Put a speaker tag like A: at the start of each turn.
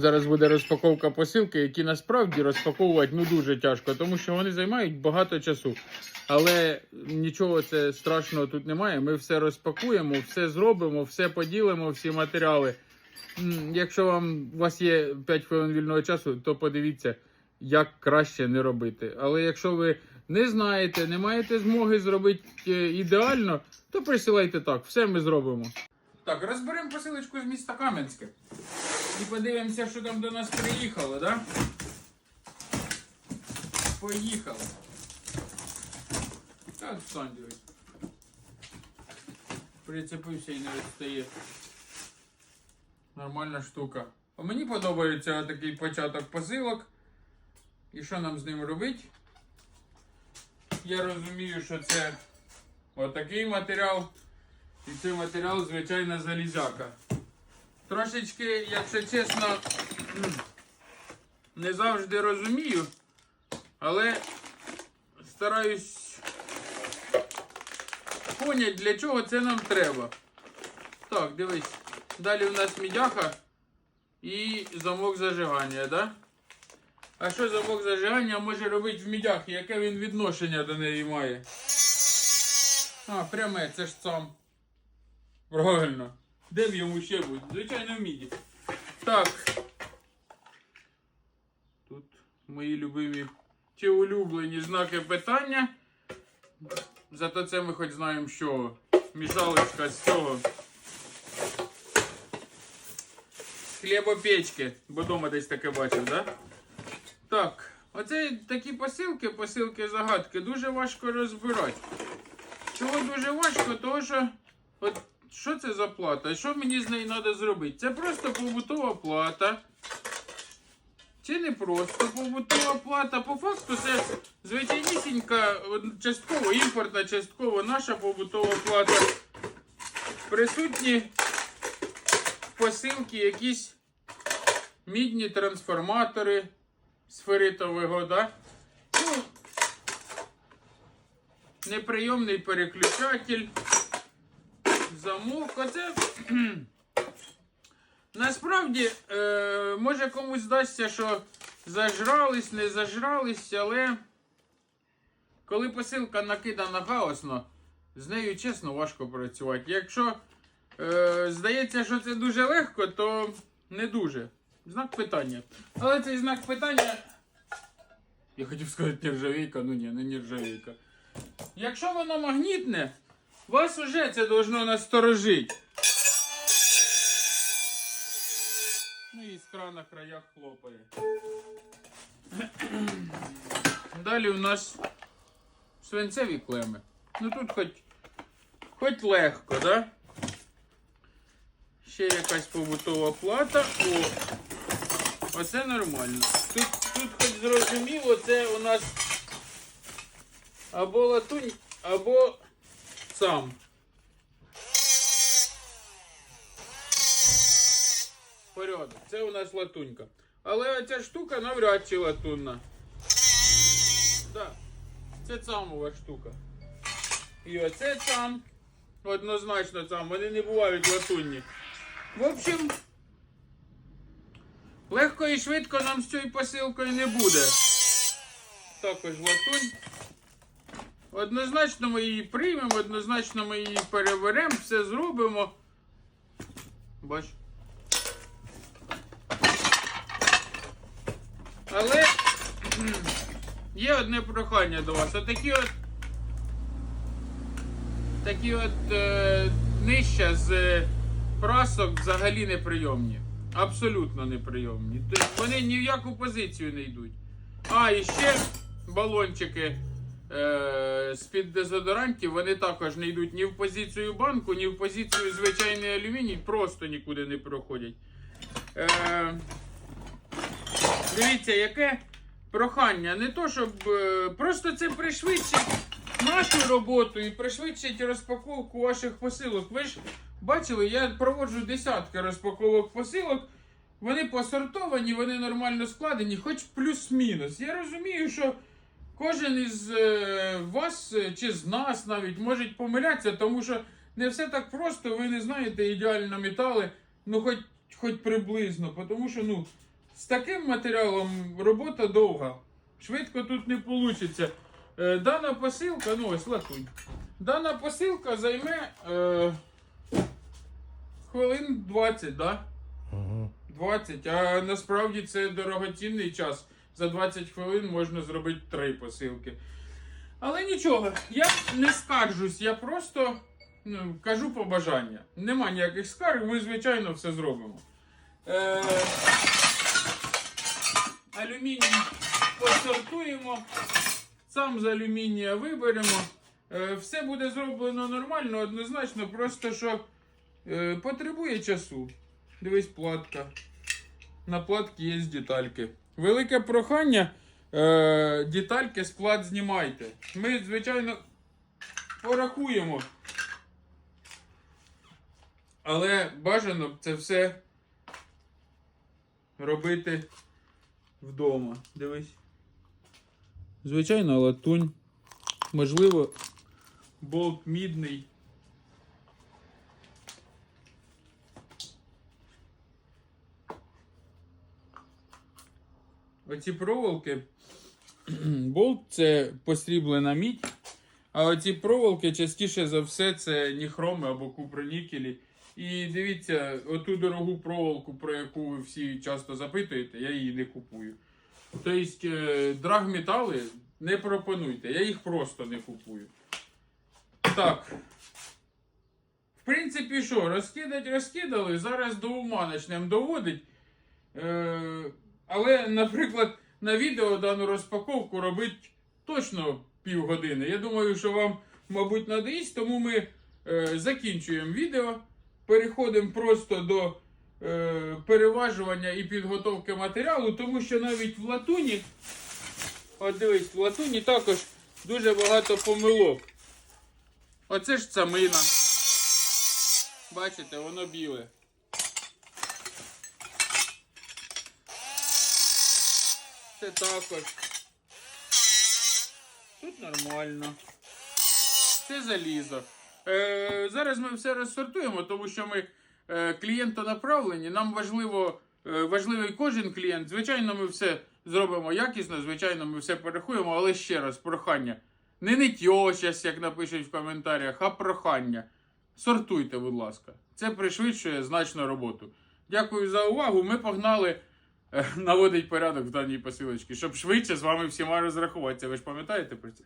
A: Зараз буде розпаковка посилки, які насправді розпаковувати ну дуже тяжко, тому що вони займають багато часу. Але нічого це страшного тут немає. Ми все розпакуємо, все зробимо, все поділимо, всі матеріали. Якщо вам у вас є 5 хвилин вільного часу, то подивіться, як краще не робити. Але якщо ви не знаєте, не маєте змоги зробити е, ідеально, то присилайте так, все ми зробимо. Так, розберемо посилочку з міста Кам'янське. І подивимося, що там до нас приїхало, да? Поїхали. Так, встань. Прицепився і не відстає. Нормальна штука. А мені подобається такий початок посилок. І що нам з ним робити? Я розумію, що це отакий матеріал. І цей матеріал, звичайно, залізяка. Трошечки, якщо чесно, не завжди розумію, але стараюсь поняти, для чого це нам треба. Так, дивись. Далі у нас мідяха і замок зажигання, да? А що замок зажигання може робити в мідяхі? Яке він відношення до неї має? А, пряме, це ж сам. Правильно. Де б йому ще бути? Звичайно, в міді. Так. Тут мої любимі чи улюблені знаки питання. Зато це ми хоч знаємо, що мішалочка з цього. Хлібопечки, бо дома десь таке бачив, да? Так, оце такі посилки, посилки загадки, дуже важко розбирати. Чого дуже важко? Тому що от що це за плата? Що мені з нею треба зробити? Це просто побутова плата. Чи не просто побутова плата? По факту це звичайнісінька, частково імпортна, частково наша побутова плата. Присутні посилки якісь мідні трансформатори сферитового, да? Ну, неприйомний переключатель, замок. Оце насправді е, може комусь здасться, що зажрались, не зажрались, але коли посилка накидана хаосно, з нею чесно важко працювати. Якщо е, здається, що це дуже легко, то не дуже. Знак питання. Але цей знак питання. Я хотів сказати нержавійка, ну ні, не нержавійка. Якщо воно магнітне, вас уже це должно насторожити. Ну і іскра на краях хлопає. Далі у нас свинцеві клеми. Ну тут хоч, хоч легко, да? Ще якась побутова плата. О! Оце нормально. Тут, тут хоч зрозуміло, це у нас або латунь, або сам. Порядок. Це у нас латунька. Але оця штука навряд чи латунна. Так. Це цамова штука. І оце цам. Однозначно цам. Вони не бувають латунні. В общем, легко і швидко нам з цією посилкою не буде. Також латунь. Однозначно ми її приймемо, однозначно ми її переберемо, все зробимо. Бач. Але є одне прохання до вас. Отакі от такі от е, нижча з прасок взагалі неприйомні. Абсолютно неприйомні. Тобто вони ні в яку позицію не йдуть. А, і ще балончики з-під дезодорантів, вони також не йдуть ні в позицію банку, ні в позицію звичайний алюміній, просто нікуди не проходять. Е, дивіться, яке прохання. Не то, щоб. е, просто це пришвидшить нашу роботу і пришвидшить розпаковку ваших посилок. Ви ж бачили, я проводжу десятки розпаковок посилок. Вони посортовані, вони нормально складені, хоч плюс-мінус. Я розумію, що кожен із е, вас чи з нас навіть може помилятися, тому що не все так просто, ви не знаєте ідеально метали, ну хоч, хоч приблизно. Тому що ну, З таким матеріалом робота довга. Швидко тут не вийде. Дана посилка, ну ось латунь. Дана посилка займе е, хвилин 20, да?
B: Угу.
A: 20. А насправді це дорогоцінний час. За 20 хвилин можна зробити 3 посилки. Але нічого, я не скаржусь, я просто ну, кажу побажання. Нема ніяких скарг, ми, звичайно, все зробимо. Е, алюміній посортуємо, сам з алюмінія виберемо. Е, все буде зроблено нормально, однозначно, просто що е, потребує часу. Дивись, платка. На платці є детальки. Велике прохання. Е, детальки плат знімайте. Ми, звичайно, порахуємо. Але бажано це все робити вдома. Дивись. Звичайно, латунь. Можливо, болт мідний. Оці проволоки. Болт це посріблена мідь. А оці проволоки частіше за все це ніхроми або купронікелі. І дивіться, оту дорогу проволоку, про яку ви всі часто запитуєте, я її не купую. Тобто е, драгметали не пропонуйте, я їх просто не купую. Так. В принципі, що, розкидать, розкидали. Зараз до ума почнемо доводить. Е, але, наприклад, на відео дану розпаковку робить точно півгодини. Я думаю, що вам, мабуть, надоїсть, тому ми е, закінчуємо відео. Переходимо просто до е, переважування і підготовки матеріалу, тому що навіть в латуні, от дивись, в латуні також дуже багато помилок. Оце ж цамина. Бачите, воно біле. Це також. Тут нормально. Це залізо. Е, зараз ми все розсортуємо, тому що ми е, клієнтонаправлені. Нам важливо, е, важливий кожен клієнт. Звичайно, ми все зробимо якісно, звичайно, ми все порахуємо, але ще раз, прохання. Не ниття, щас, як напишуть в коментарях, а прохання. Сортуйте, будь ласка. Це пришвидшує значно роботу. Дякую за увагу. Ми погнали наводить порядок в даній посилочці, щоб швидше з вами всіма розрахуватися. Ви ж пам'ятаєте про це?